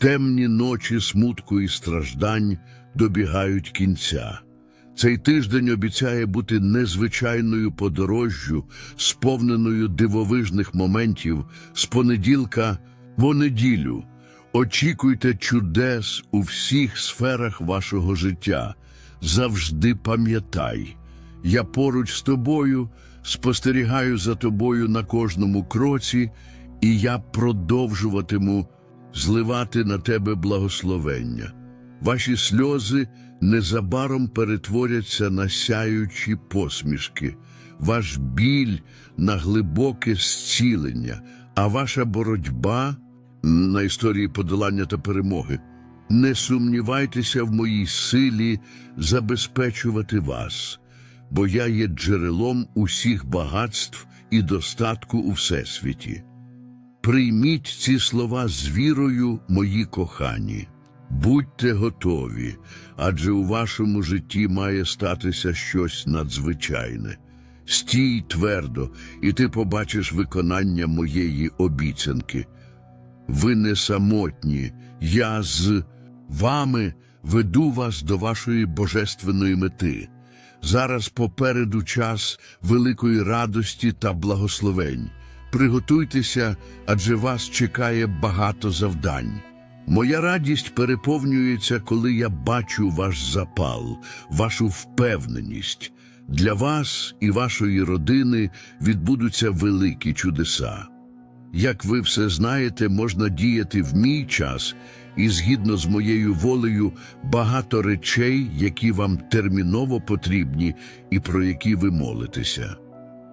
Темні ночі смутку і страждань добігають кінця. Цей тиждень обіцяє бути незвичайною подорожжю, сповненою дивовижних моментів з понеділка по неділю. Очікуйте чудес у всіх сферах вашого життя. Завжди пам'ятай, я поруч з тобою, спостерігаю за тобою на кожному кроці, і я продовжуватиму зливати на тебе благословення. Ваші сльози незабаром перетворяться на сяючі посмішки, ваш біль на глибоке зцілення, а ваша боротьба на історії подолання та перемоги. Не сумнівайтеся в моїй силі забезпечувати вас, бо я є джерелом усіх багатств і достатку у всесвіті. Прийміть ці слова з вірою, мої кохані. Будьте готові, адже у вашому житті має статися щось надзвичайне. Стій твердо, і ти побачиш виконання моєї обіцянки. Ви не самотні, я з вами веду вас до вашої божественної мети. Зараз попереду час великої радості та благословень. Приготуйтеся, адже вас чекає багато завдань. Моя радість переповнюється, коли я бачу ваш запал, вашу впевненість. Для вас і вашої родини відбудуться великі чудеса. Як ви все знаєте, можна діяти в мій час, і згідно з моєю волею багато речей, які вам терміново потрібні і про які ви молитеся.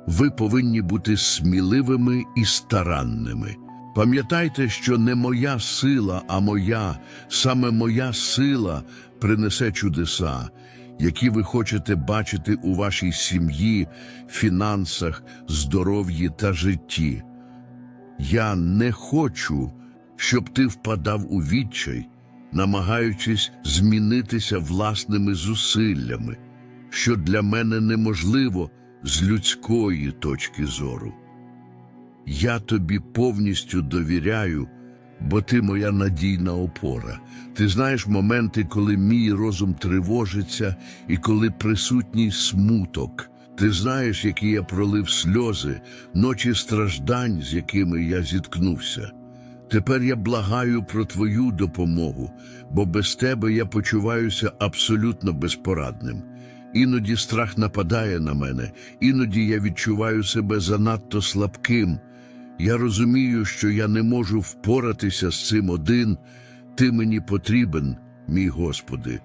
Ви повинні бути сміливими і старанними. Пам'ятайте, що не моя сила, а моя, саме моя сила принесе чудеса, які ви хочете бачити у вашій сім'ї, фінансах, здоров'ї та житті. Я не хочу, щоб ти впадав у відчай, намагаючись змінитися власними зусиллями, що для мене неможливо з людської точки зору. Я тобі повністю довіряю, бо ти моя надійна опора. Ти знаєш моменти, коли мій розум тривожиться і коли присутній смуток. Ти знаєш, які я пролив сльози, ночі страждань, з якими я зіткнувся. Тепер я благаю про твою допомогу, бо без тебе я почуваюся абсолютно безпорадним. Іноді страх нападає на мене, іноді я відчуваю себе занадто слабким. Я розумію, що я не можу впоратися з цим один. Ти мені потрібен, мій Господи.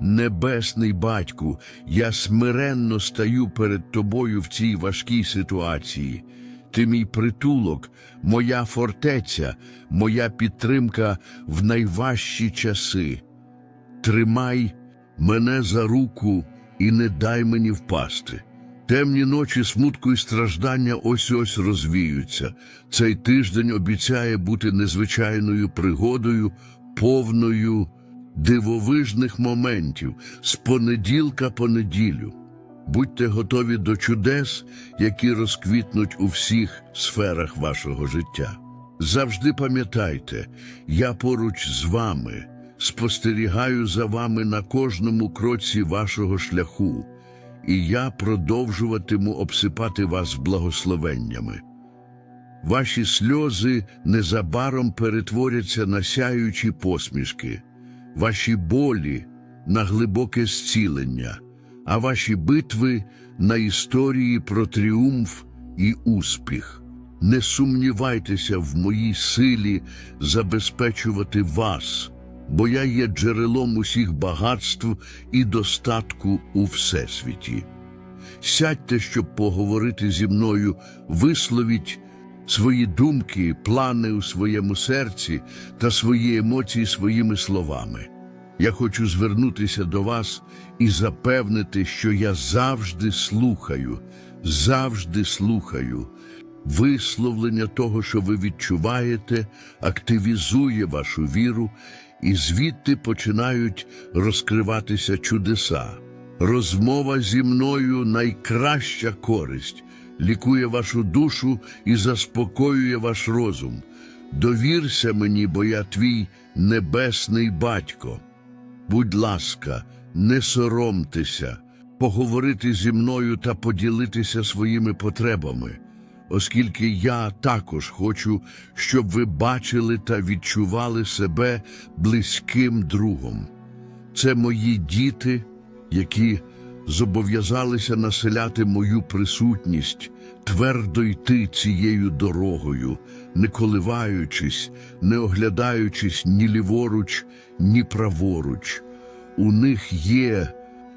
Небесний батьку, я смиренно стаю перед тобою в цій важкій ситуації. Ти мій притулок, моя фортеця, моя підтримка в найважчі часи. Тримай мене за руку і не дай мені впасти. Темні ночі смутку і страждання ось ось розвіються. Цей тиждень обіцяє бути незвичайною пригодою, повною дивовижних моментів з понеділка по неділю. Будьте готові до чудес, які розквітнуть у всіх сферах вашого життя. Завжди пам'ятайте, я поруч з вами, спостерігаю за вами на кожному кроці вашого шляху, і я продовжуватиму обсипати вас благословеннями. Ваші сльози незабаром перетворяться на сяючі посмішки, ваші болі на глибоке зцілення, а ваші битви на історії про тріумф і успіх. Не сумнівайтеся в моїй силі забезпечувати вас, бо я є джерелом усіх багатств і достатку у всесвіті. Сядьте, щоб поговорити зі мною, висловіть свої думки, плани у своєму серці та свої емоції своїми словами. Я хочу звернутися до вас і запевнити, що я завжди слухаю, завжди слухаю. Висловлення того, що ви відчуваєте, активізує вашу віру, і звідти починають розкриватися чудеса. Розмова зі мною найкраща користь, лікує вашу душу і заспокоює ваш розум. Довірся мені, бо я твій небесний батько. Будь ласка, не соромтеся, поговорити зі мною та поділитися своїми потребами, оскільки я також хочу, щоб ви бачили та відчували себе близьким другом. Це мої діти, які зобов'язалися населяти мою присутність, твердо йти цією дорогою, не коливаючись, не оглядаючись ні ліворуч, ні праворуч. У них є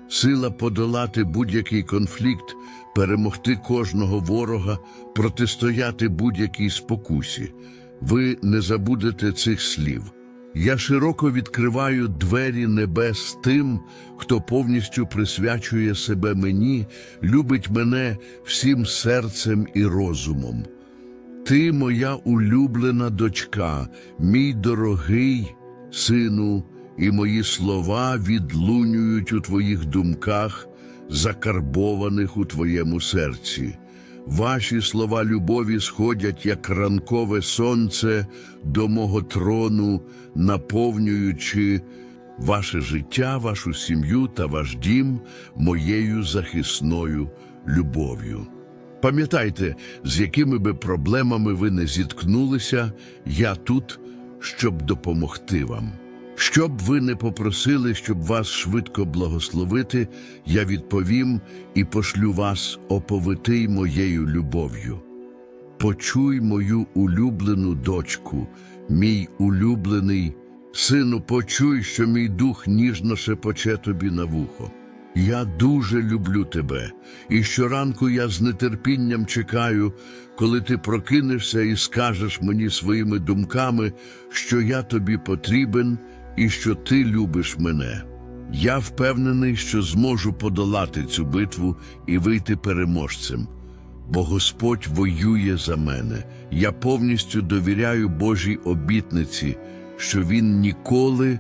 сила подолати будь-який конфлікт, перемогти кожного ворога, протистояти будь-якій спокусі. Ви не забудете цих слів. Я широко відкриваю двері небес тим, хто повністю присвячує себе мені, любить мене всім серцем і розумом. Ти моя улюблена дочка, мій дорогий сину, і мої слова відлунюють у твоїх думках, закарбованих у твоєму серці. Ваші слова любові сходять, як ранкове сонце до мого трону, наповнюючи ваше життя, вашу сім'ю та ваш дім моєю захисною любов'ю. Пам'ятайте, з якими би проблемами ви не зіткнулися, я тут, щоб допомогти вам. Щоб ви не попросили, щоб вас швидко благословити, я відповім і пошлю вас оповитий моєю любов'ю. Почуй мою улюблену дочку, мій улюблений сину, почуй, що мій дух ніжно шепоче тобі на вухо. Я дуже люблю тебе, і щоранку я з нетерпінням чекаю, коли ти прокинешся і скажеш мені своїми думками, що я тобі потрібен і що ти любиш мене. Я впевнений, що зможу подолати цю битву і вийти переможцем, бо Господь воює за мене. Я повністю довіряю Божій обітниці, що Він ніколи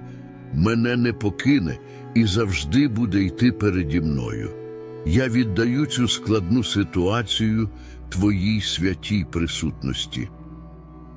мене не покине і завжди буде йти переді мною. Я віддаю цю складну ситуацію Твоїй святій присутності.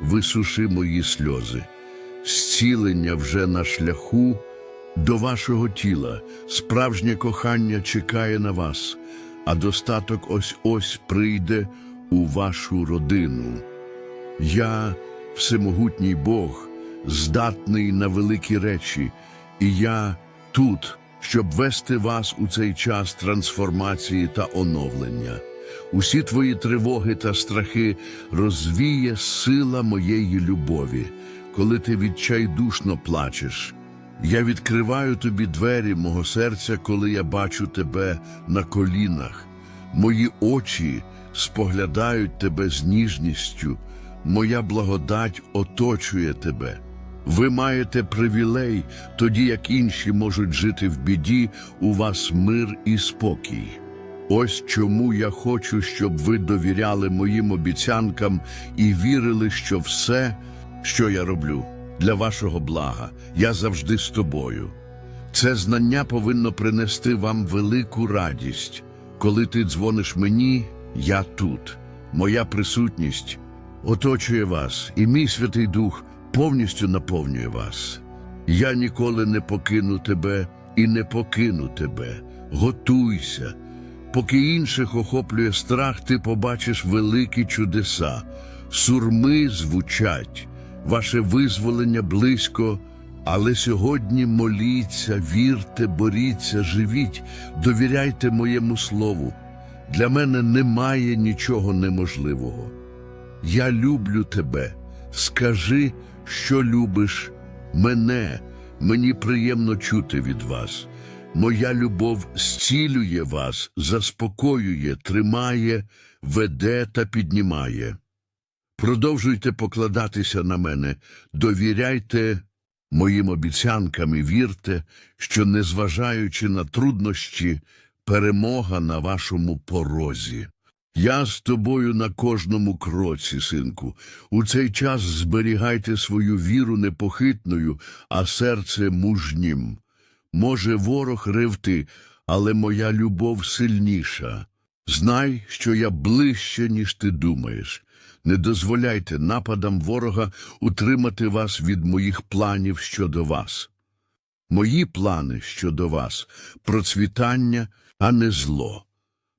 Висуши мої сльози. Зцілення вже на шляху до вашого тіла. Справжнє кохання чекає на вас, а достаток ось ось прийде у вашу родину. Я, всемогутній Бог, здатний на великі речі, і я тут, щоб вести вас у цей час трансформації та оновлення. Усі твої тривоги та страхи розвіє сила моєї любові, коли ти відчайдушно плачеш. Я відкриваю тобі двері мого серця, коли я бачу тебе на колінах. Мої очі споглядають тебе з ніжністю, моя благодать оточує тебе. Ви маєте привілей, тоді як інші можуть жити в біді, у вас мир і спокій. Ось чому я хочу, щоб ви довіряли моїм обіцянкам і вірили, що все, що я роблю, для вашого блага, я завжди з тобою. Це знання повинно принести вам велику радість. Коли ти дзвониш мені, я тут. Моя присутність оточує вас, і мій Святий Дух повністю наповнює вас. Я ніколи не покину тебе і не покину тебе. Готуйся. Поки інших охоплює страх, ти побачиш великі чудеса. Сурми звучать, ваше визволення близько. Але сьогодні моліться, вірте, боріться, живіть, довіряйте моєму слову. Для мене немає нічого неможливого. Я люблю тебе. Скажи, що любиш мене. Мені приємно чути від вас. Моя любов зцілює вас, заспокоює, тримає, веде та піднімає. Продовжуйте покладатися на мене, довіряйте моїм обіцянкам і вірте, що, незважаючи на труднощі, перемога на вашому порозі. Я з тобою на кожному кроці, синку. У цей час зберігайте свою віру непохитною, а серце мужнім. Може, ворог ревти, але моя любов сильніша. Знай, що я ближче, ніж ти думаєш. Не дозволяйте нападам ворога утримати вас від моїх планів щодо вас. Мої плани щодо вас процвітання, а не зло.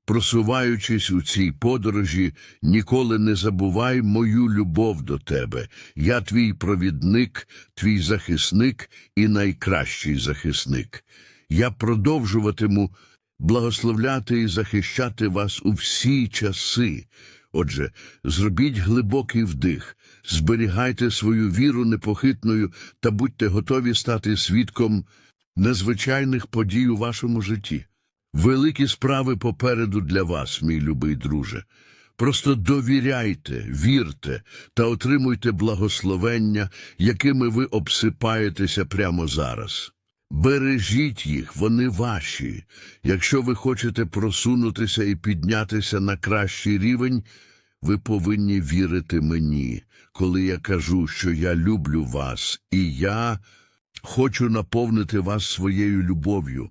Просуваючись у цій подорожі, ніколи не забувай мою любов до тебе. Я твій провідник, твій захисник і найкращий захисник. Я продовжуватиму благословляти і захищати вас у всі часи. Отже, зробіть глибокий вдих, зберігайте свою віру непохитною та будьте готові стати свідком незвичайних подій у вашому житті. Великі справи попереду для вас, мій любий друже. Просто довіряйте, вірте та отримуйте благословення, якими ви обсипаєтеся прямо зараз. Бережіть їх, вони ваші. Якщо ви хочете просунутися і піднятися на кращий рівень, ви повинні вірити мені, коли я кажу, що я люблю вас, і я хочу наповнити вас своєю любов'ю.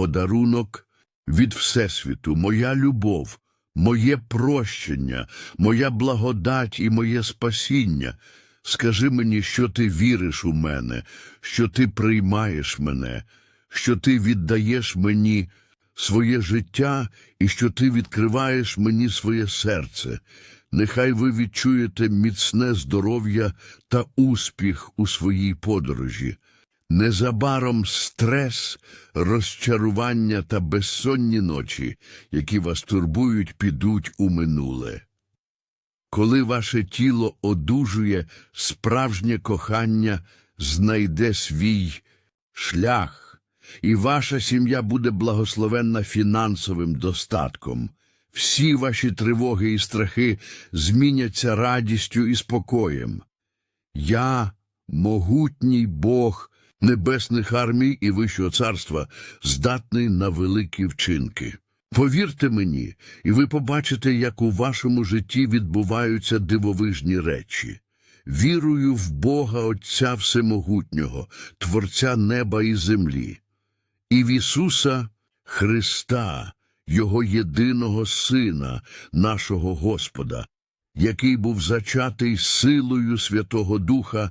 подарунок від Всесвіту, моя любов, моє прощення, моя благодать і моє спасіння. Скажи мені, що ти віриш у мене, що ти приймаєш мене, що ти віддаєш мені своє життя і що ти відкриваєш мені своє серце. Нехай ви відчуєте міцне здоров'я та успіх у своїй подорожі. Незабаром стрес, розчарування та безсонні ночі, які вас турбують, підуть у минуле. Коли ваше тіло одужує, справжнє кохання знайде свій шлях, і ваша сім'я буде благословенна фінансовим достатком. Всі ваші тривоги і страхи зміняться радістю і спокоєм. Я, могутній Бог небесних армій і Вищого царства, здатний на великі вчинки. Повірте мені, і ви побачите, як у вашому житті відбуваються дивовижні речі. Вірую в Бога Отця Всемогутнього, Творця неба і землі, і в Ісуса Христа, Його єдиного Сина, нашого Господа, який був зачатий силою Святого Духа,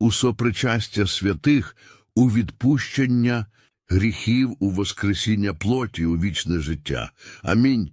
у сопричастя святих, у відпущення гріхів, у воскресіння плоті, у вічне життя. Амінь.